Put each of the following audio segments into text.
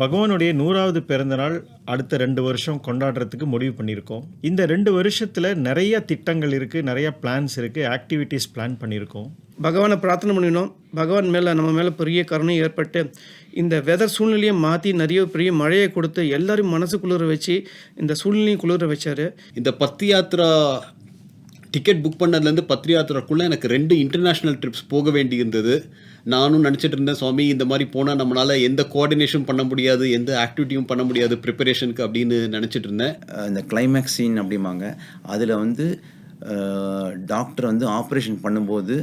பகவானுடைய நூறாவது பிறந்தநாள் அடுத்த ரெண்டு வருஷம் கொண்டாடுறதுக்கு முடிவு பண்ணியிருக்கோம். இந்த ரெண்டு வருஷத்தில் நிறைய திட்டங்கள் இருக்குது நிறைய பிளான்ஸ் இருக்குது ஆக்டிவிட்டீஸ் பிளான் பண்ணியிருக்கோம். பகவானை பிரார்த்தனை பண்ணினோம். பகவான் மேலே நம்ம மேலே பெரிய கருணை ஏற்பட்டு இந்த வெதர் சூழ்நிலையை மாற்றி நிறைய பெரிய மழையை கொடுத்து எல்லாரும் மனசு குளிர வச்சு இந்த சூழ்நிலையும் குளிர வச்சாரு. இந்த பத்து யாத்ரா டிக்கெட் புக் பண்ணதுலேருந்து பத்து யாத்திராக்குள்ளே எனக்கு ரெண்டு இன்டர்நேஷ்னல் ட்ரிப்ஸ் போக வேண்டி இருந்தது நானும் நினச்சிட்டு இருந்தேன் சுவாமி இந்த மாதிரி போனால் நம்மளால் எந்த கோஆர்டினேஷன் பண்ண முடியாது எந்த ஆக்டிவிட்டியும் பண்ண முடியாது ப்ரிப்பரேஷனுக்கு அப்படின்னு நினச்சிட்டு இருந்தேன். இந்த கிளைமேக்ஸ் சீன் அப்படிம்பாங்க. அதில் வந்து டாக்டர் வந்து ஆப்ரேஷன் பண்ணும்போது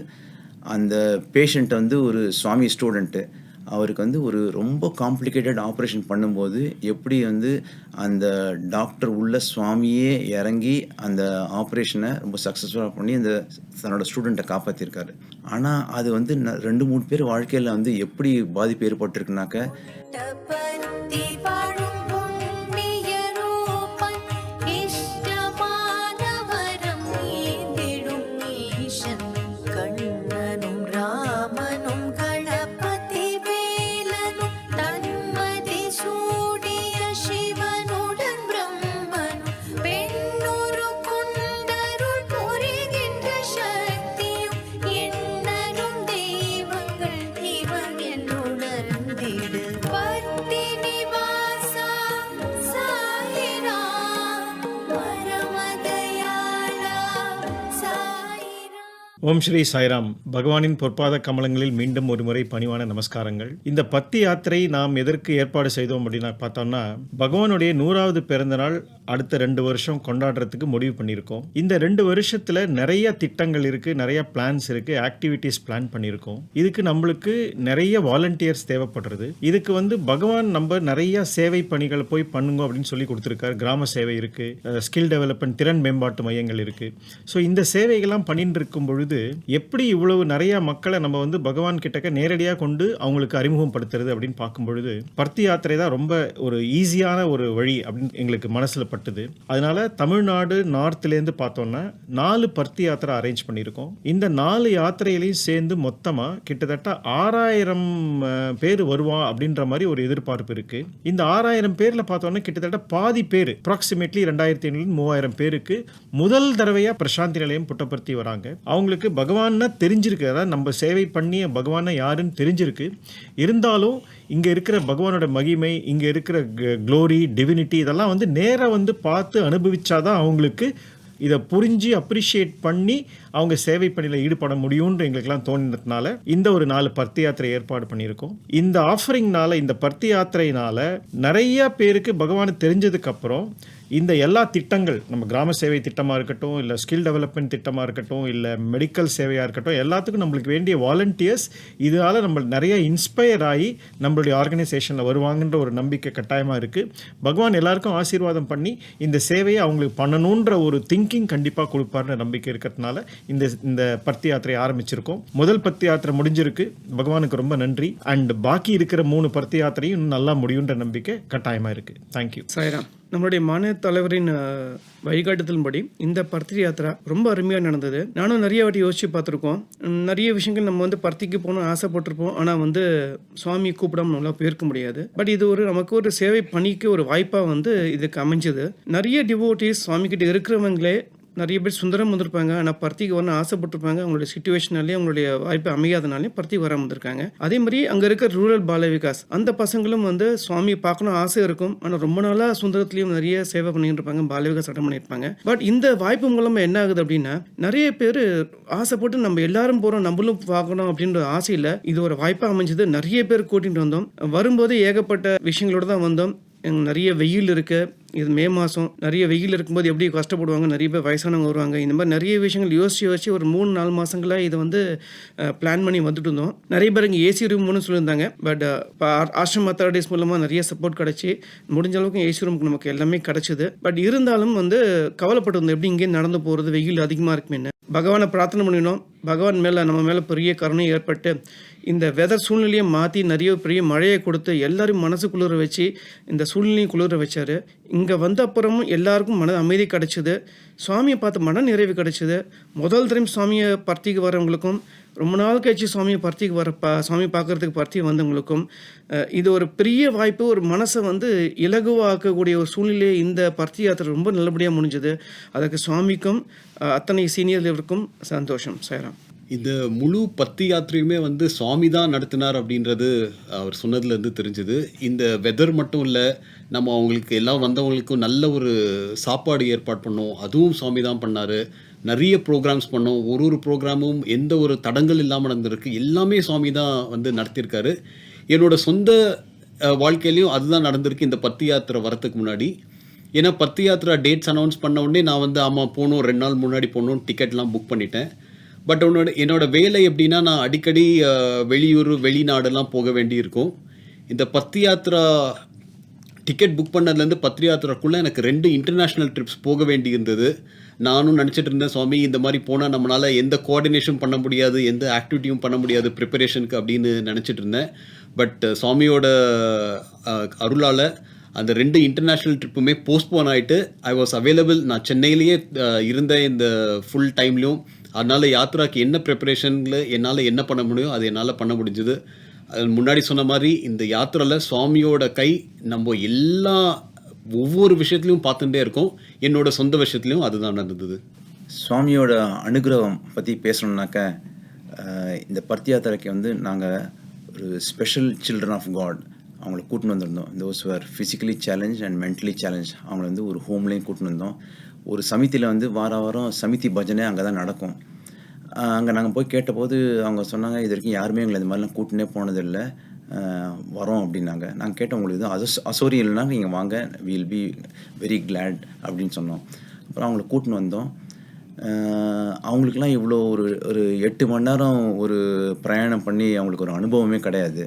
அந்த பேஷண்ட்டை வந்து ஒரு சுவாமி ஸ்டூடெண்ட்டு அவருக்கு வந்து ஒரு ரொம்ப காம்ப்ளிகேட்டட் ஆப்ரேஷன் பண்ணும்போது எப்படி வந்து அந்த டாக்டர் உள்ள சுவாமியே இறங்கி அந்த ஆப்ரேஷனை ரொம்ப சக்ஸஸ்ஃபுல்லாக பண்ணி அந்த தன்னோட ஸ்டூடெண்ட்டை காப்பாற்றிருக்காரு ஆனால் அது வந்து ந- ரெண்டு மூணு பேர் வாழ்க்கையில் வந்து எப்படி பாதிப்பு ஏற்பட்டிருக்குனாக்க பருத்தி ஓம் ஸ்ரீ சாய்ராம். பகவானின் பொற்பாத கமலங்களில் மீண்டும் ஒரு முறை பணிவான நமஸ்காரங்கள். இந்த பத்தி யாத்திரை நாம் எதற்கு ஏற்பாடு செய்தோம் அப்படின்னு பார்த்தோம்னா பகவானுடைய நூறாவது பிறந்த நாள் அடுத்த ரெண்டு வருஷம் கொண்டாடுறதுக்கு முடிவு பண்ணியிருக்கோம். இந்த ரெண்டு வருஷத்தில் நிறைய திட்டங்கள் இருக்குது நிறைய பிளான்ஸ் இருக்குது ஆக்டிவிட்டீஸ் பிளான் பண்ணியிருக்கோம். இதுக்கு நம்மளுக்கு நிறைய வாலண்டியர்ஸ் தேவைப்படுறது. இதுக்கு வந்து பகவான் நம்ம நிறைய சேவை பணிகளை போய் பண்ணுங்க அப்படின்னு சொல்லி கொடுத்துருக்காரு. கிராம சேவை இருக்குது ஸ்கில் டெவலப்மெண்ட் திறன் மேம்பாட்டு மையங்கள் இருக்குது ஸோ இந்த சேவைகள்லாம் பண்ணிட்டு இருக்கும் பொழுது எப்படி இவ்வளவு நிறைய மக்களை நம்ம வந்து பகவான் கிட்டக்க நேரடியாக கொண்டு அவங்களுக்கு அறிமுகப்படுத்துறது அப்படின்னு பார்க்கும் பொழுது பர்த்தி யாத்திரை தான் ரொம்ப ஒரு ஈஸியான ஒரு வழி அப்படின்னு எங்களுக்கு மனசில் பட்டுது. அதனால தமிழ்நாடு நார்த்லேருந்து பார்த்தோம்னா நாலு பர்த்தி யாத்திரை அரேஞ்ச் பண்ணியிருக்கோம். இந்த நாலு யாத்திரையிலையும் சேர்ந்து மொத்தமாக கிட்டத்தட்ட ஆறாயிரம் பேர் வருவா அப்படின்ற மாதிரி ஒரு எதிர்பார்ப்பு இருக்கு. இந்த ஆறாயிரம் பேரில் பார்த்தோம்னா கிட்டத்தட்ட பாதி பேர் அப்ராக்சிமேட்லி ரெண்டாயிரத்தி ஐநூறு மூவாயிரம் பேருக்கு முதல் தடவையா பிரசாந்தி நிலையம் புட்டபர்த்தி வராங்க. அவங்களுக்கு பகவான்னா தெரிஞ்சிருக்கு. அதாவது நம்ம சேவை பண்ணிய பகவானை யாருன்னு தெரிஞ்சிருக்கு. இருந்தாலும் இங்கே இருக்கிற பகவானோட மகிமை இங்கே இருக்கிற க்ளோரி டிவினிட்டி இதெல்லாம் வந்து நேராக வந்து பார்த்து அனுபவித்தாதான் அவங்களுக்கு இதை புரிஞ்சு அப்ரிஷியேட் பண்ணி அவங்க சேவை பணியில் ஈடுபட முடியும்னு எங்களுக்கெல்லாம் தோணினதுனால இந்த ஒரு நாலு பர்த்தி யாத்திரை ஏற்பாடு பண்ணியிருக்கோம். இந்த ஆஃபரிங்னால இந்த பர்த்தி யாத்திரையினால நிறைய பேருக்கு பகவானை தெரிஞ்சதுக்கப்புறம் இந்த எல்லா திட்டங்கள் நம்ம கிராம சேவை திட்டமாக இருக்கட்டும் இல்லை ஸ்கில் டெவலப்மெண்ட் திட்டமாக இருக்கட்டும் இல்லை மெடிக்கல் சேவையாக இருக்கட்டும் எல்லாத்துக்கும் நம்மளுக்கு வேண்டிய வாலண்டியர்ஸ் இதனால் நம்ம நிறைய இன்ஸ்பயர் ஆகி நம்மளுடைய ஆர்கனைசேஷனில் வருவாங்கன்ற ஒரு நம்பிக்கை கட்டாயமாக இருக்குது பகவான் எல்லாருக்கும் ஆசீர்வாதம் பண்ணி இந்த சேவையை அவங்களுக்கு பண்ணணுன்ற ஒரு திங்கிங் கண்டிப்பாக கொடுப்பார்னு நம்பிக்கை இருக்கிறதுனால இந்த இந்த பர்த்தி யாத்திரையை ஆரம்பிச்சிருக்கோம். முதல் பர்த்தி யாத்திரை முடிஞ்சிருக்கு. பகவானுக்கு ரொம்ப நன்றி. அண்ட் பாக்கி இருக்கிற மூணு பர்த்தி யாத்திரையும் இன்னும் நல்லா முடியுன்ற நம்பிக்கை கட்டாயமாக இருக்குது தேங்க்யூ சாய்ராம். நம்மளுடைய மாநில தலைவரின் வழிகாட்டுதலின்படி இந்த பர்த்தி யாத்திரா ரொம்ப அருமையாக நடந்தது. நானும் நிறைய வாட்டி யோசிச்சு பார்த்துருக்கோம். நிறைய விஷயங்கள் நம்ம வந்து பர்த்திக்கு போகணும்னு ஆசைப்பட்டிருப்போம். ஆனால் வந்து சுவாமி கூப்பிடாம நம்மளால் போயிருக்க முடியாது. பட் இது ஒரு நமக்கு ஒரு சேவை பணிக்கு ஒரு வாய்ப்பாக வந்து இதுக்கு அமைஞ்சது. நிறைய டிவோட்டிஸ் சுவாமி கிட்ட இருக்கிறவங்களே நிறைய பேர் சுந்தரம் வந்திருப்பாங்க. ஆனால் பருத்திக்கு வரணும் ஆசைப்பட்டிருப்பாங்க. அவங்களுடைய சுச்சுவேஷனாலே அவங்களுடைய வாய்ப்பு அமையாதனாலே பருத்தி வராமல் வந்திருக்காங்க. அதே மாதிரி அங்கே இருக்கிற ரூரல் பால விகாஸ் அந்த பசங்களும் வந்து சுவாமியை பார்க்கணும் ஆசை இருக்கும். ஆனால் ரொம்ப நாளாக சுந்தரத்துலேயும் நிறைய சேவை பண்ணிட்டு இருப்பாங்க. பால விகாஸ் அட்டன் பண்ணியிருப்பாங்க. பட் இந்த வாய்ப்பு மூலமாக என்ன ஆகுது அப்படின்னா நிறைய பேர் ஆசைப்பட்டு நம்ம எல்லாரும் போகிறோம் நம்மளும் பார்க்கணும் அப்படின்ற ஆசையில் இது ஒரு வாய்ப்பாக அமைஞ்சது. நிறைய பேர் கூட்டிகிட்டு வந்தோம். வரும்போது ஏகப்பட்ட விஷயங்களோட தான் வந்தோம். நிறைய வெயில் இருக்கு. இது மே மாதம் நிறைய வெயில் இருக்கும்போது எப்படி கஷ்டப்படுவாங்க? நிறைய பேர் வயசானவங்க வருவாங்க. இந்த மாதிரி நிறைய விஷயங்கள் யோசிச்சு யோசிச்சு ஒரு மூணு நாலு மாதங்களாக இதை வந்து பிளான் பண்ணி வந்துட்டு இருந்தோம். நிறைய பேர் இங்கே ஏசி ரூம்னு சொல்லியிருந்தாங்க. பட் ஆஷ்ரம் அத்தாரிட்டிஸ் மூலமாக நிறைய சப்போர்ட் கிடச்சி முடிஞ்ச அளவுக்கு ஏசி ரூமுக்கு நமக்கு எல்லாமே கிடச்சிது. பட் இருந்தாலும் வந்து கவலைப்பட்டு இருந்தோம் எப்படி இங்கே நடந்து போகிறது வெயில் அதிகமாக இருக்குமே பகவானை பிரார்த்தனை பண்ணினோம். பகவான் மேலே நம்ம மேலே பெரிய கருணை ஏற்பட்டு இந்த வெதர் சூழ்நிலையை மாற்றி நிறைய பெரிய மழையை கொடுத்து எல்லோரும் மனசு குளிர வச்சு இந்த சூழ்நிலையும் குளிர வச்சார். இங்கே வந்த அப்புறமும் எல்லாருக்கும் மன அமைதி கிடச்சிது. சுவாமியை பார்த்து மன நிறைவு கிடச்சிது. முதல் தரம் சுவாமியை பர்த்திக்கு வரவங்களுக்கும் ரொம்ப நாள் கழிச்சு சுவாமியை பர்த்திக்கு வர பா சுவாமி பார்க்குறதுக்கு பர்த்தி வந்தவங்களுக்கும் இது ஒரு பெரிய வாய்ப்பு ஒரு மனசை வந்து இலகுவாக்கக்கூடிய ஒரு சூழ்நிலையை இந்த பர்த்தி யாத்திரை ரொம்ப நல்லபடியாக முடிஞ்சது. அதுக்கு சுவாமிக்கும் அத்தனை சீனியர்களுக்கும் சந்தோஷம். சேராம் இந்த முழு பத்தி யாத்திரையுமே வந்து சுவாமி தான் நடத்தினார் அப்படின்றது அவர் சொன்னதுலேருந்து தெரிஞ்சுது. இந்த வெதர் மட்டும் இல்லை நம்ம அவங்களுக்கு எல்லாம் வந்தவங்களுக்கும் நல்ல ஒரு சாப்பாடு ஏற்பாடு பண்ணோம். அதுவும் சுவாமி தான் பண்ணார். நிறைய ப்ரோக்ராம்ஸ் பண்ணோம். ஒரு ஒரு ப்ரோக்ராமும் எந்த ஒரு தடங்கள் இல்லாமல் நடந்திருக்கு. எல்லாமே சுவாமி தான் வந்து நடத்தியிருக்காரு. என்னோடய சொந்த வாழ்க்கையிலையும் அதுதான் நடந்திருக்கு இந்த பத்து யாத்திரை வரத்துக்கு முன்னாடி. ஏன்னா பத்து யாத்திரா டேட்ஸ் அனௌன்ஸ் பண்ண உடனே நான் வந்து ஆமாம் போகணும் ரெண்டு நாள் முன்னாடி போகணும் டிக்கெட்லாம் புக் பண்ணிட்டேன். பட் உன்னோட என்னோட வேலை எப்படின்னா நான் அடிக்கடி வெளியூர் வெளிநாடெல்லாம் போக வேண்டியிருக்கும். இந்த பத்து யாத்திரா டிக்கெட் புக் பண்ணதுலேருந்து பத்திரியாத்திரக்குள்ளே எனக்கு ரெண்டு இன்டர்நேஷ்னல் ட்ரிப்ஸ் போக வேண்டியிருந்தது. நானும் நினச்சிட்டு இருந்தேன் சுவாமி இந்த மாதிரி போனால் நம்மளால் எந்த கோஆர்டினேஷன் பண்ண முடியாது எந்த ஆக்டிவிட்டியும் பண்ண முடியாது ப்ரிப்பரேஷனுக்கு அப்படின்னு நினச்சிட்டு இருந்தேன். பட் சுவாமியோட அருளால் அந்த ரெண்டு இன்டர்நேஷ்னல் ட்ரிப்புமே போஸ்ட்போன் ஆகிட்டு ஐ வாஸ் அவைலபிள் நான் சென்னையிலேயே இருந்தேன் இருந்த இந்த ஃபுல் டைம்லையும் அதனால் யாத்ராக்கு என்ன ப்ரிப்பரேஷனில் என்னால் என்ன பண்ண முடியும் அது என்னால் பண்ண முடிஞ்சுது. முன்னாடி சொன்ன மாதிரி இந்த யாத்திரையில் சுவாமியோட கை நம்ம எல்லா ஒவ்வொரு விஷயத்துலையும் பார்த்துட்டே இருக்கோம். என்னோட சொந்த விஷயத்துலையும் அதுதான் நடந்தது. சுவாமியோட அனுகிரகம் பற்றி பேசணுன்னாக்க இந்த பர்த்தி யாத்திரைக்கு வந்து நாங்கள் ஒரு ஸ்பெஷல் சில்ட்ரன் ஆஃப் காட் அவங்கள கூட்டின்னு வந்திருந்தோம். Those were physically challenge and mentally challenge அவங்கள வந்து ஒரு ஹோம்லேயும் கூட்டின்னு வந்தோம். ஒரு சமிதியில் வந்து வார வாரம் சமிதி பஜனை அங்கே தான் நடக்கும். அங்கே நாங்கள் போய் கேட்டபோது அவங்க சொன்னாங்க இது வரைக்கும் யாருமே எங்களை இந்த மாதிரிலாம் கூட்டினே போனதில்லை. வரோம் அப்படின்னாங்க. நாங்கள் கேட்டோம் உங்களுக்கு இது அசோ அசோரியம் இல்லைனா நீங்கள் வாங்க. வில் பி வெரி கிளாட் அப்படின்னு சொன்னோம். அப்புறம் அவங்கள கூட்டின்னு வந்தோம். அவங்களுக்குலாம் இவ்வளோ ஒரு ஒரு எட்டு மணி நேரம் ஒரு பிரயாணம் பண்ணி அவங்களுக்கு ஒரு அனுபவமே கிடையாது.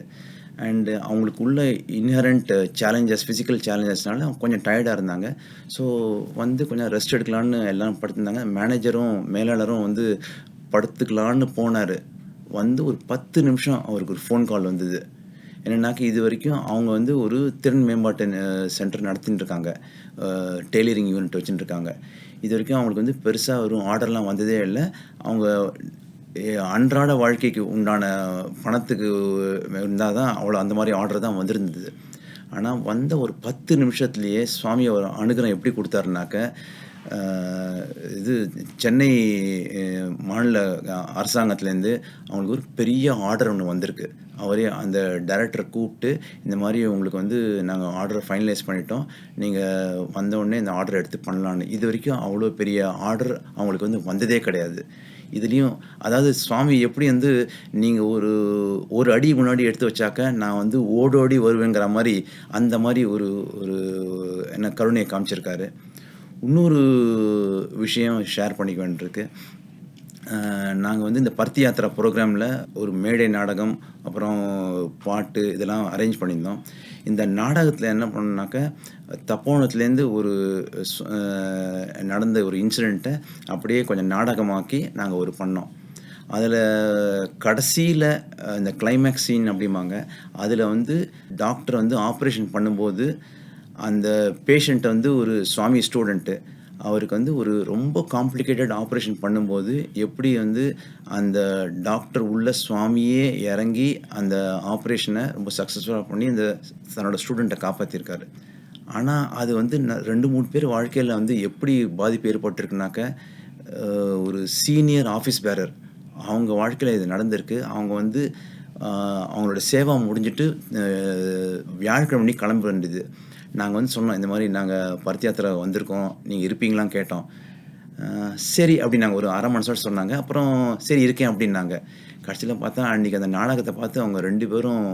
அண்டு அவங்களுக்கு உள்ள இன்ஹரண்ட் சேலஞ்சஸ் ஃபிசிக்கல் சேலஞ்சஸ்னால அவங்க கொஞ்சம் டயர்டாக இருந்தாங்க. ஸோ வந்து கொஞ்சம் ரெஸ்ட் எடுக்கலான்னு எல்லாம் படுத்திருந்தாங்க. மேனேஜரும் மேலாளரும் வந்து படுத்துக்கலான்னு போனார். வந்து ஒரு பத்து நிமிஷம் அவருக்கு ஒரு ஃபோன் கால் வந்தது. என்னன்னாக்கா இது வரைக்கும் அவங்க வந்து ஒரு திறன் மேம்பாட்டு சென்டர் நடத்தின்னு இருக்காங்க டெய்லரிங் யூனிட் வச்சுட்டு இருக்காங்க இது வரைக்கும் அவங்களுக்கு வந்து பெருசாக ஒரு ஆர்டர்லாம் வந்ததே இல்லை. அவங்க அன்றாட வாழ்க்கைக்கு உண்டான பணத்துக்கு இருந்தால் தான் அவ்வளோ அந்த மாதிரி ஆர்டர் தான் வந்திருந்தது. ஆனால் வந்த ஒரு பத்து நிமிஷத்துலேயே சுவாமி அவர் அனுகிரகம் எப்படி கொடுத்தாருனாக்க இது சென்னை மாநில அரசாங்கத்துலேருந்து அவங்களுக்கு ஒரு பெரிய ஆர்டர் ஒன்று வந்திருக்கு. அவரே அந்த டைரக்டரை கூப்பிட்டு இந்த மாதிரி உங்களுக்கு வந்து நாங்கள் ஆர்டரை ஃபைனலைஸ் பண்ணிட்டோம். நீங்கள் வந்த இந்த ஆர்டர் எடுத்து பண்ணலான்னு. இது வரைக்கும் அவ்வளோ பெரிய ஆர்டர் அவங்களுக்கு வந்து வந்ததே கிடையாது. இதுலேயும் அதாவது சுவாமி எப்படி வந்து நீங்கள் ஒரு ஒரு அடி முன்னாடி எடுத்து வச்சாக்க நான் வந்து ஓடோடி வருவேங்கிற மாதிரி அந்த மாதிரி ஒரு ஒரு என்ன கருணையை காமிச்சிருக்காரு. இன்னொரு விஷயம் ஷேர் பண்ணிக்க வேண்டியிருக்கு நாங்கள் வந்து இந்த பர்த்தி யாத்திரா ப்ரோக்ராமில் ஒரு மேடை நாடகம் அப்புறம் பாட்டு இதெல்லாம் அரேஞ்ச் பண்ணியிருந்தோம். இந்த நாடகத்தில் என்ன பண்ணோம்னாக்க தப்போணத்துலேருந்து ஒரு நடந்த ஒரு இன்சிடெண்ட்டை அப்படியே கொஞ்சம் நாடகமாக்கி நாங்கள் ஒரு பண்ணோம். அதில் கடைசியில் இந்த கிளைமேக்ஸ் சீன் அப்படிம்பாங்க. அதில் வந்து டாக்டர் வந்து ஆப்ரேஷன் பண்ணும்போது அந்த பேஷண்ட்டை வந்து ஒரு சுவாமி ஸ்டூடெண்ட்டு அவருக்கு வந்து ஒரு ரொம்ப காம்ப்ளிகேட்டட் ஆப்ரேஷன் பண்ணும்போது எப்படி வந்து அந்த டாக்டர் உள்ள சுவாமியே இறங்கி அந்த ஆப்ரேஷனை ரொம்ப சக்ஸஸ்ஃபுல்லாக பண்ணி அந்த தன்னோட ஸ்டூடெண்ட்டை காப்பாற்றிருக்காரு ஆனால் அது வந்து ந- ரெண்டு மூணு பேர் வாழ்க்கையில் வந்து எப்படி பாதிப்பு ஏற்பட்டிருக்குனாக்க ஒரு சீனியர் ஆஃபீஸ் பேரர் அவங்க வாழ்க்கையில் இது நடந்திருக்கு. அவங்க வந்து அவங்களோட சேவா முடிஞ்சிட்டு வியாழக்கிழமை கிளம்ப வேண்டியது. நாங்கள் வந்து சொன்னோம் இந்த மாதிரி நாங்கள் பருத்தி யாத்திரை வந்திருக்கோம் நீங்கள் இருப்பீங்களான்னு கேட்டோம். சரி அப்படி நாங்கள் ஒரு அரை மணி சொன்னாங்க. அப்புறம் சரி இருக்கேன் அப்படின்னாங்க. கடைசியில் பார்த்தா அன்றைக்கி அந்த நாடகத்தை பார்த்து அவங்க ரெண்டு பேரும்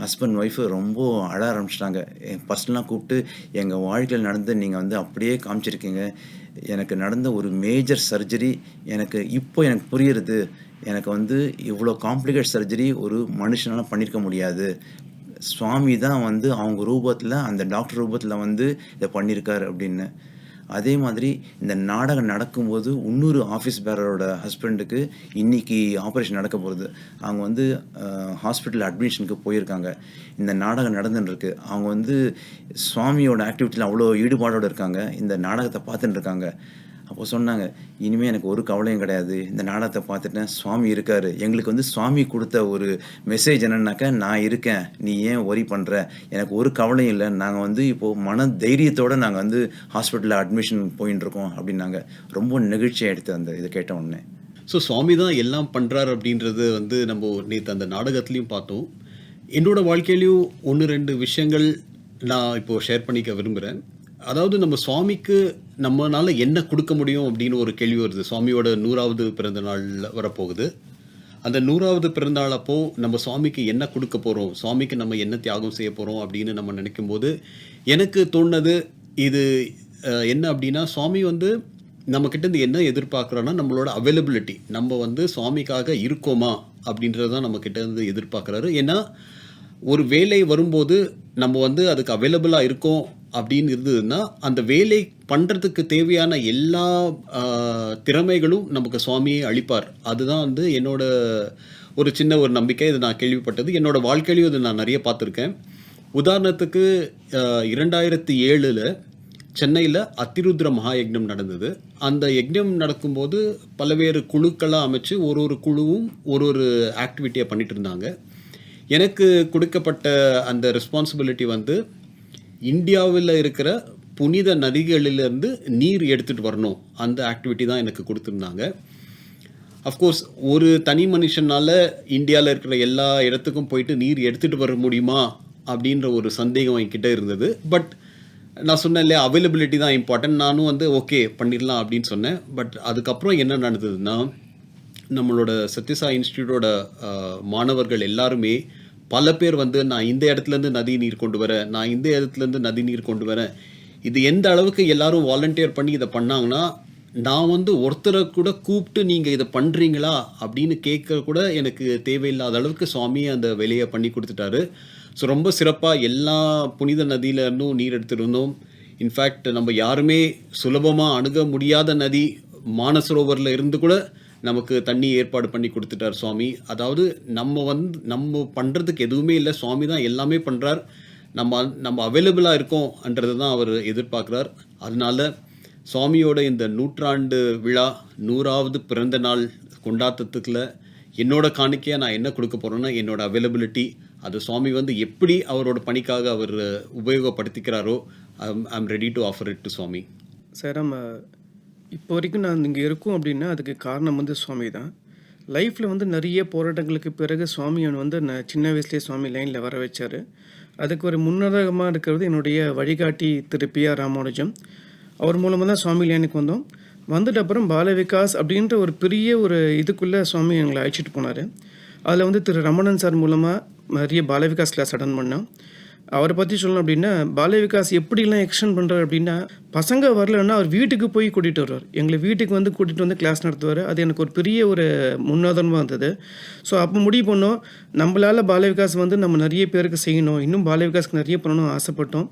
ஹஸ்பண்ட் ஒய்ஃபு ரொம்ப அழ ஆரம்பிச்சிட்டாங்க. என் பர்சனலாக கூப்பிட்டு எங்கள் வாழ்க்கையில் நடந்து நீங்கள் வந்து அப்படியே காமிச்சிருக்கீங்க. எனக்கு நடந்த ஒரு மேஜர் சர்ஜரி எனக்கு இப்போ எனக்கு புரியுறது எனக்கு வந்து இவ்வளோ காம்ப்ளிகேட் சர்ஜரி ஒரு மனுஷனால் பண்ணியிருக்க முடியாது. சுவாமி தான் வந்து அவங்க ரூபத்தில் அந்த டாக்டர் ரூபத்தில் வந்து இதை பண்ணியிருக்காரு அப்படின்னு. அதே மாதிரி இந்த நாடகம் நடக்கும்போது இன்னொரு ஆஃபீஸ் பேரரோட ஹஸ்பண்டுக்கு இன்னைக்கு ஆப்ரேஷன் நடக்க போகிறது அவங்க வந்து ஹாஸ்பிட்டல் அட்மிஷனுக்கு போயிருக்காங்க. இந்த நாடகம் நடந்துட்டுருக்கு. அவங்க வந்து சுவாமியோட ஆக்டிவிட்டியில் அவ்வளோ ஈடுபாடோடு இருக்காங்க. இந்த நாடகத்தை பார்த்துட்டு இருக்காங்க அப்போ சொன்னாங்க இனிமேல் எனக்கு ஒரு கவலையும் கிடையாது. இந்த நாடகத்தை பார்த்துட்டேன். சுவாமி இருக்காரு. எங்களுக்கு வந்து சுவாமி கொடுத்த ஒரு மெசேஜ் என்னன்னாக்கா நான் இருக்கேன். நீ ஏன் ஒரி பண்ணுற எனக்கு ஒரு கவலையும் இல்லை. நாங்கள் வந்து இப்போது மன தைரியத்தோடு நாங்கள் வந்து ஹாஸ்பிட்டலில் அட்மிஷன் போயின்னு இருக்கோம் அப்படின்னாங்க. ரொம்ப நெகிழ்ச்சியாக எடுத்து அந்த இதை கேட்ட உடனே. ஸோ சுவாமி தான் எல்லாம் பண்ணுறாரு அப்படின்றது வந்து நம்ம நேற்று அந்த நாடகத்துலேயும் பார்த்தோம். என்னோடய வாழ்க்கையிலையும் ஒன்று ரெண்டு விஷயங்கள் நான் இப்போது ஷேர் பண்ணிக்க விரும்புகிறேன் அதாவது நம்ம சுவாமிக்கு நம்மளால என்ன கொடுக்க முடியும் அப்படின்னு ஒரு கேள்வி வருது. சுவாமியோட நூறாவது பிறந்த நாள் வரப்போகுது. அந்த நூறாவது பிறந்தநாள் அப்போ நம்ம சுவாமிக்கு என்ன கொடுக்க போகிறோம் சுவாமிக்கு நம்ம என்ன தியாகம் செய்ய போகிறோம் அப்படின்னு நம்ம நினைக்கும் போது எனக்கு தோணுது இது என்ன அப்படின்னா சுவாமி வந்து நம்ம இருந்து என்ன எதிர்பார்க்குறோன்னா நம்மளோட அவைலபிலிட்டி நம்ம வந்து சுவாமிக்காக இருக்கோமா அப்படின்றது தான் நம்மக்கிட்ட இருந்து எதிர்பார்க்குறாரு. ஏன்னா ஒரு வேலை வரும்போது நம்ம வந்து அதுக்கு அவைலபிளாக இருக்கோம் அப்படின்னு இருந்ததுன்னா அந்த வேலை பண்ணுறதுக்கு தேவையான எல்லா திறமைகளும் நமக்கு சுவாமியை அளிப்பார். அதுதான் வந்து என்னோட ஒரு சின்ன ஒரு நம்பிக்கை. இது நான் கேள்விப்பட்டது. என்னோடய வாழ்க்கையிலையும் இது நான் நிறைய பார்த்துருக்கேன். உதாரணத்துக்கு இரண்டாயிரத்தி ஏழில் சென்னையில் அத்திருத்ர மகா யக்னம் நடந்தது. அந்த யக்னம் நடக்கும்போது பல்வேறு குழுக்களாக அமைச்சு ஒரு ஒரு குழுவும் ஒரு ஒரு ஆக்டிவிட்டியை பண்ணிட்டு இருந்தாங்க. எனக்கு கொடுக்கப்பட்ட அந்த ரெஸ்பான்சிபிலிட்டி வந்து இந்தியாவில் இருக்கிற புனித நதிகளிலிருந்து நீர் எடுத்துகிட்டு வரணும். அந்த ஆக்டிவிட்டி தான் எனக்கு கொடுத்துருந்தாங்க. அஃப்கோர்ஸ் ஒரு தனி மனுஷனால இந்தியாவில் இருக்கிற எல்லா இடத்துக்கும் போயிட்டு நீர் எடுத்துகிட்டு வர முடியுமா? அப்படின்ற ஒரு சந்தேகம் என்கிட்ட இருந்தது. பட் நான் சொன்னேன் இல்லையா அவைலபிலிட்டி தான் இம்பார்ட்டன்ட் நானும் வந்து ஓகே பண்ணிடலாம் அப்படின்னு சொன்னேன். பட் அதுக்கப்புறம் என்ன நடந்ததுன்னா நம்மளோட சத்யசாய் இன்ஸ்டியூட்டோட மாணவர்கள் எல்லாருமே பல பேர் வந்து நான் இந்த இடத்துலேருந்து நதி நீர் கொண்டு வரேன் நான் இந்த இடத்துலேருந்து நதி நீர் கொண்டு வரேன் இது எந்த அளவுக்கு எல்லாரும் வாலண்டியர் பண்ணி இதை பண்ணாங்கன்னா நான் வந்து ஒருத்தரை கூட கூப்பிட்டு நீங்கள் இதை பண்ணுறீங்களா அப்படின்னு கேட்க கூட எனக்கு தேவையில்லாத அளவுக்கு சுவாமி அந்த வேலையை பண்ணி கொடுத்துட்டாரு. ஸோ ரொம்ப சிறப்பாக எல்லா புனித நதியில இருந்தும் நீர் எடுத்துருந்தோம். இன்ஃபேக்ட் நம்ம யாருமே சுலபமாக அணுக முடியாத நதி மானசரோவரில் இருந்து கூட நமக்கு தண்ணி ஏற்பாடு பண்ணி கொடுத்துட்டார் சுவாமி. அதாவது நம்ம வந்து நம்ம பண்ணுறதுக்கு எதுவுமே இல்லை. சுவாமி தான் எல்லாமே பண்ணுறார் நம்ம நம்ம அவைலபிளாக இருக்கோம்ன்றது தான் அவர் எதிர்பார்க்குறார். அதனால சுவாமியோட இந்த நூற்றாண்டு விழா நூறாவது பிறந்த நாள் கொண்டாட்டத்துக்குள்ள என்னோட காணிக்கையாக நான் என்ன கொடுக்க போகிறேன்னா என்னோட அவைலபிலிட்டி அது சுவாமி வந்து எப்படி அவரோட பணிக்காக அவர் உபயோகப்படுத்திக்கிறாரோ I I'm ready to offer it to Swami. Sir நம்ம இப்போ வரைக்கும் நான் இங்கே இருக்கோம் அப்படின்னா அதுக்கு காரணம் வந்து சுவாமி தான் லைஃப்பில் வந்து நிறைய போராட்டங்களுக்கு பிறகு சுவாமி என்னை வந்து நான் சின்ன வயசுலேயே சுவாமி லைனில் வர வச்சார். அதுக்கு ஒரு முன்னதகமாக இருக்கிறது என்னுடைய வழிகாட்டி திரு பி ஆர் ராமானுஜம். அவர் மூலமாக தான் சுவாமி லைனுக்கு வந்தோம். வந்துட்டு அப்புறம் பால விகாஸ் அப்படின்ற ஒரு பெரிய ஒரு இதுக்குள்ளே சுவாமி எங்களை அழைச்சிட்டு போனார். அதில் வந்து திரு ரமணன் சார் மூலமாக நிறைய பால விகாஸ் கிளாஸ் அட்டன் பண்ணோம். அவரை பற்றி சொல்லணும் அப்படின்னா பால விகாஸ் எப்படிலாம் எக்ஸ்டெண்ட் பண்ணுறாரு அப்படின்னா பசங்க வரலன்னா அவர் வீட்டுக்கு போய் கூட்டிகிட்டு வருவார். எங்களை வீட்டுக்கு வந்து கூட்டிகிட்டு வந்து கிளாஸ் நடத்துவார். அது எனக்கு ஒரு பெரிய ஒரு முன்னுதாரணமாக இருந்தது. ஸோ அப்போ முடிவு பண்ணோம் நம்மளால் பால விகாஸ் வந்து நம்ம நிறைய பேருக்கு செய்யணும். இன்னும் பால விகாஸ்க்கு நிறைய பண்ணணும்னு ஆசைப்பட்டோம்.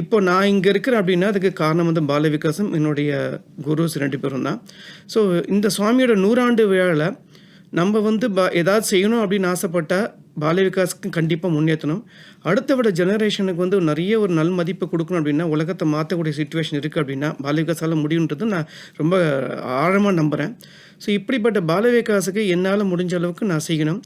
இப்போ நான் இங்கே இருக்கிறேன் அப்படின்னா அதுக்கு காரணம் வந்து பால விகாஸும் என்னுடைய குருஸ் ரெண்டு பேரும் தான். ஸோ இந்த சுவாமியோட நூறாண்டு விழாவில் நம்ம வந்து ப ஏதாவது செய்யணும் அப்படின்னு ஆசைப்பட்டால் பால விகாஸ்க்கு கண்டிப்பாக முன்னேற்றணும். அடுத்த விட ஜெனரேஷனுக்கு வந்து நிறைய ஒரு நல் மதிப்பு கொடுக்கணும் அப்படின்னா உலகத்தை மாற்றக்கூடிய சுச்சுவேஷன் இருக்குது அப்படின்னா பால விகாஸால் முடியுன்றது நான் ரொம்ப ஆழமாக நம்புகிறேன் ஸோ இப்படிப்பட்ட பால விகாஸுக்கு என்னால் முடிஞ்ச அளவுக்கு நான் செய்யணும்.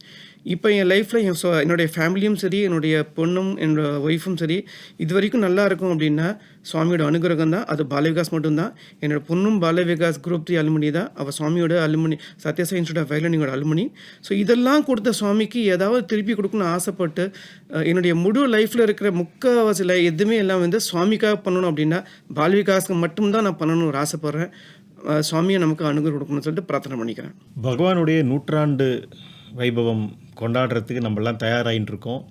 இப்போ என் லைஃப்பில் என் ஸோ என்னுடைய ஃபேமிலியும் சரி என்னுடைய பொண்ணும் என்னோட ஒய்ஃபும் சரி இது வரைக்கும் நல்லா இருக்கும் அப்படின்னா சுவாமியோட அனுகிரகம் தான். அது பாலவிகாஸ் மட்டும்தான். என்னோட பொண்ணும் பாலவிகாஸ் குரூப் த்ரீ அலுமினி தான். அவள் சுவாமியோட அலுமினி சத்யசாய் இன்ஸ்டியூட் ஆஃப் வயலனியோட அலுமினி. ஸோ இதெல்லாம் கொடுத்த சுவாமிக்கு ஏதாவது திருப்பி கொடுக்கணும்னு ஆசைப்பட்டு என்னுடைய முழு லைஃப்பில் இருக்கிற முக்கால்வாசியில் எதுவுமே எல்லாம் வந்து சுவாமிக்காக பண்ணணும் அப்படின்னா பாலவிகாஸ்க்கு மட்டும்தான் நான் பண்ணணும்னு ஒரு ஆசைப்பட்றேன். சுவாமியை நமக்கு அனுகிரகம் கொடுக்கணும்னு சொல்லிட்டு பிரார்த்தனை பண்ணிக்கிறேன். பகவானுடைய நூற்றாண்டு வைபவம் கொண்டாடுறதுக்கு நம்மளாம் தயாராகின்னு இருக்கோம்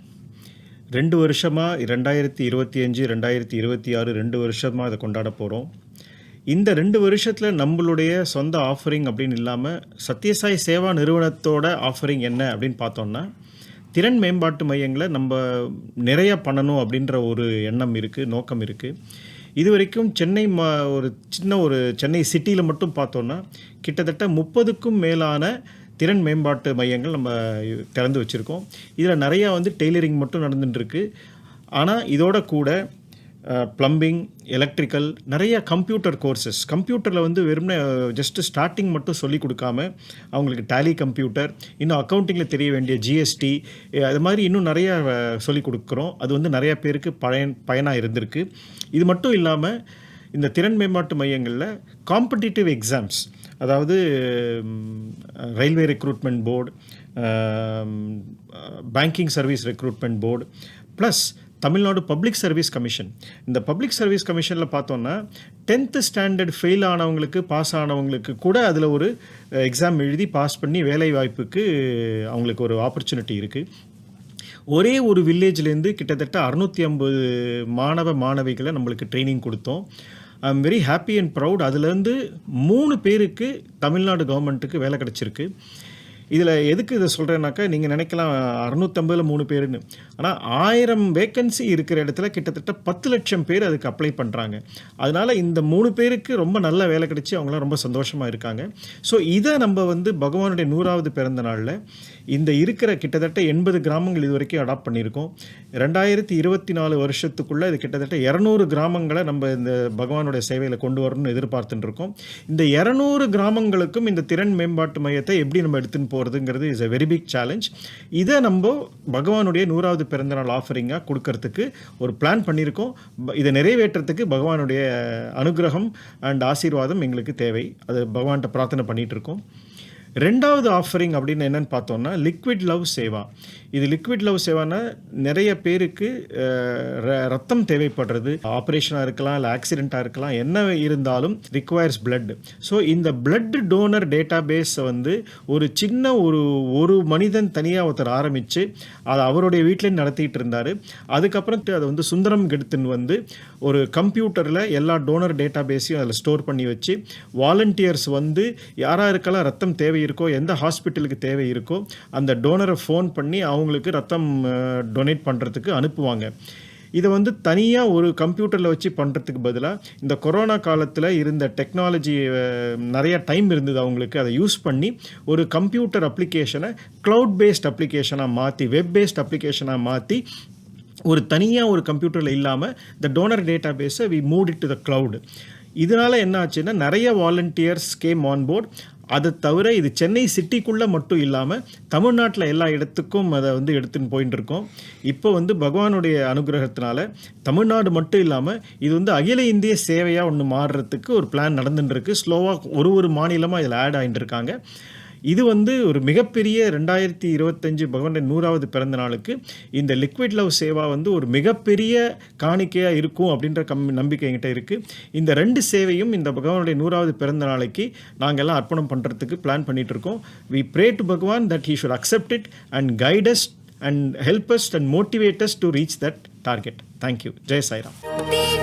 ரெண்டு வருஷமாக ரெண்டாயிரத்தி இருபத்தி அஞ்சு ரெண்டாயிரத்தி இருபத்தி ஆறு ரெண்டு வருஷமாக அதை கொண்டாட போகிறோம் இந்த ரெண்டு வருஷத்தில் நம்மளுடைய சொந்த ஆஃபரிங் அப்படின்னு இல்லாமல் சத்யசாய் சேவா நிறுவனத்தோட ஆஃபரிங் என்ன அப்படின்னு பார்த்தோம்னா திறன் மேம்பாட்டு மையங்களை நம்ம நிறைய பண்ணணும் அப்படின்ற ஒரு எண்ணம் இருக்குது நோக்கம் இருக்குது இது வரைக்கும் சென்னை மா ஒரு சின்ன ஒரு சென்னை சிட்டியில் மட்டும் பார்த்தோன்னா கிட்டத்தட்ட முப்பதுக்கும் மேலான திறன் மேம்பாட்டு மையங்கள் நம்ம திறந்து வச்சுருக்கோம். இதில் நிறையா வந்து டெய்லரிங் மட்டும் நடந்துட்டுருக்கு. ஆனால் இதோட கூட ப்ளம்பிங் எலக்ட்ரிக்கல் நிறைய கம்ப்யூட்டர் கோர்சஸ் கம்ப்யூட்டரில் வந்து வெறும்னே ஜஸ்ட்டு ஸ்டார்டிங் மட்டும் சொல்லி கொடுக்காம அவங்களுக்கு டேலி கம்ப்யூட்டர் இன்னும் அக்கௌண்டிங்கில் தெரிய வேண்டிய ஜிஎஸ்டி அது மாதிரி இன்னும் நிறையா சொல்லி கொடுக்குறோம். அது வந்து நிறைய பேருக்கு பயன் பயனாக இருந்திருக்கு. இது மட்டும் இல்லாமல் இந்த திறன் மேம்பாட்டு மையங்களில் காம்படிட்டிவ் எக்ஸாம்ஸ் அதாவது railway recruitment board banking service recruitment board plus Tamil Nadu public service commission இந்த பப்ளிக் சர்வீஸ் கமிஷனில் பார்த்தோன்னா டென்த்து ஸ்டாண்டர்ட் ஃபெயில் ஆனவங்களுக்கு பாஸ் ஆனவங்களுக்கு கூட அதில் ஒரு எக்ஸாம் எழுதி பாஸ் பண்ணி வேலை வாய்ப்புக்கு அவங்களுக்கு ஒரு ஆப்பர்ச்சுனிட்டி இருக்குது ஒரே ஒரு வில்லேஜ்லேருந்து கிட்டத்தட்ட அறுநூற்றி ஐம்பது மாணவ மாணவிகளை நம்மளுக்கு ட்ரைனிங் கொடுத்தோம். I am very happy and proud அதுலேருந்து மூணு பேருக்கு தமிழ்நாடு கவர்மெண்ட்டுக்கு வேலை கிடச்சிருக்கு. இதில் எதுக்கு இதை சொல்கிறேன்னாக்கா நீங்கள் நினைக்கலாம் அறுநூத்தம்பதில் மூணு பேருன்னு. ஆனால் ஆயிரம் வேக்கன்சி இருக்கிற இடத்துல கிட்டத்தட்ட பத்து லட்சம் பேர் அதுக்கு அப்ளை பண்ணுறாங்க. அதனால் இந்த மூணு பேருக்கு ரொம்ப நல்ல வேலை கிடச்சி அவங்களாம் ரொம்ப சந்தோஷமாக இருக்காங்க. ஸோ இதை நம்ம வந்து பகவானுடைய நூறாவது பிறந்த நாளில் இந்த இருக்கிற கிட்டத்தட்ட எண்பது கிராமங்கள் இது வரைக்கும் அடாப்ட் பண்ணியிருக்கோம். ரெண்டாயிரத்தி இருபத்தி நாலு வருஷத்துக்குள்ளே இது கிட்டத்தட்ட இரநூறு கிராமங்களை நம்ம இந்த பகவானுடைய சேவையில் கொண்டு வரணும்னு எதிர்பார்த்துட்டு இருக்கோம். இந்த இரநூறு கிராமங்களுக்கும் இந்த திறன் மேம்பாட்டு மையத்தை எப்படி நம்ம எடுத்துன்னு போகிறதுங்கிறது is a very big challenge இதை நம்ம பகவானுடைய நூறாவது பிறந்தநாள் ஆஃபரிங்காக கொடுக்கறதுக்கு ஒரு பிளான் பண்ணியிருக்கோம். இதை நிறைவேற்றத்துக்கு பகவானுடைய அனுகிரகம் அண்ட் ஆசீர்வாதம் எங்களுக்கு தேவை. அது பகவான்கிட்ட பிரார்த்தனை பண்ணிட்டு இருக்கோம். ரெண்டாவது ஆஃபரிங் அப்படின்னு என்னன்னு பார்த்தோம்னா லிக்விட் லவ் சேவா. இது லிக்விட் லவ் சேவானா நிறைய பேருக்கு ர- ரத்தம் தேவைப்படுறது. ஆப்ரேஷனாக இருக்கலாம் இல்லை ஆக்சிடெண்ட்டாக இருக்கலாம் என்ன இருந்தாலும் ரிக்வயர்ஸ் பிளட் ஸோ இந்த பிளட் டோனர் டேட்டா பேஸை வந்து ஒரு சின்ன ஒரு ஒரு மனிதன் தனியாக ஒருத்தர் ஆரம்பித்து அதை அவருடைய வீட்டிலே நடத்திட்டு இருந்தார். அதுக்கப்புறம் அதை வந்து சுந்தரம் கெடுத்துன்னு வந்து ஒரு கம்ப்யூட்டரில் எல்லா டோனர் டேட்டா பேஸையும் அதில் ஸ்டோர் பண்ணி வச்சு வாலண்டியர்ஸ் வந்து யாராக இருக்கலாம் ரத்தம் தேவை இருக்கோ எந்த ஹாஸ்பிட்டலுக்கு தேவை இருக்கோ அந்த டோனரை ஃபோன் பண்ணி அவங்களுக்கு ரத்தம் டொனேட் பண்ணுறதுக்கு அனுப்புவாங்க. இதை வந்து தனியாக ஒரு கம்ப்யூட்டரில் வச்சு பண்ணுறதுக்கு பதிலாக இந்த கொரோனா காலத்தில் இருந்த டெக்னாலஜி நிறைய டைம் இருந்தது அவங்களுக்கு. அதை யூஸ் பண்ணி ஒரு கம்ப்யூட்டர் அப்ளிகேஷனை க்ளவுட் பேஸ்ட் அப்ளிகேஷனாக மாற்றி வெப் பேஸ்ட் அப்ளிகேஷனாக மாற்றி ஒரு தனியாக ஒரு கம்ப்யூட்டரில் இல்லாமல் இந்த டோனர் டேட்டா பேஸை we moved it to the cloud இதனால் என்ன ஆச்சுன்னா நிறைய வாலண்டியர்ஸ் கேம் ஆன் போர்ட் அதை தவிர இது சென்னை சிட்டிக்குள்ளே மட்டும் இல்லாமல் தமிழ்நாட்டில் எல்லா இடத்துக்கும் அதை வந்து எடுத்துன்னு போயின்னு இருக்கோம். இப்போ வந்து பகவானுடைய அனுகிரகத்தினால தமிழ்நாடு மட்டும் இல்லாமல் இது வந்து அகில இந்திய சேவையாக ஒன்று மாறுறதுக்கு ஒரு பிளான் நடந்துட்டு இருக்கு. ஸ்லோவாக ஒரு ஒரு மாநிலமாக இதில் ஆட் ஆகிட்டு இருக்காங்க. இது வந்து ஒரு மிகப்பெரிய ரெண்டாயிரத்தி இருபத்தஞ்சு பகவானின் நூறாவது பிறந்த நாளுக்கு இந்த லிக்விட் லவ் சேவா வந்து ஒரு மிகப்பெரிய காணிக்கையாக இருக்கும் அப்படின்ற கம் நம்பிக்கை என்கிட்ட இருக்குது இந்த ரெண்டு சேவையும் இந்த பகவானுடைய நூறாவது பிறந்த நாளைக்கு நாங்கள் எல்லாம் அர்ப்பணம் பண்ணுறதுக்கு பிளான் பண்ணிகிட்டு இருக்கோம் we pray to Bhagavan that he should accept it and guides and helps us and motivates us to reach that target thank you Jai Sairam. Devi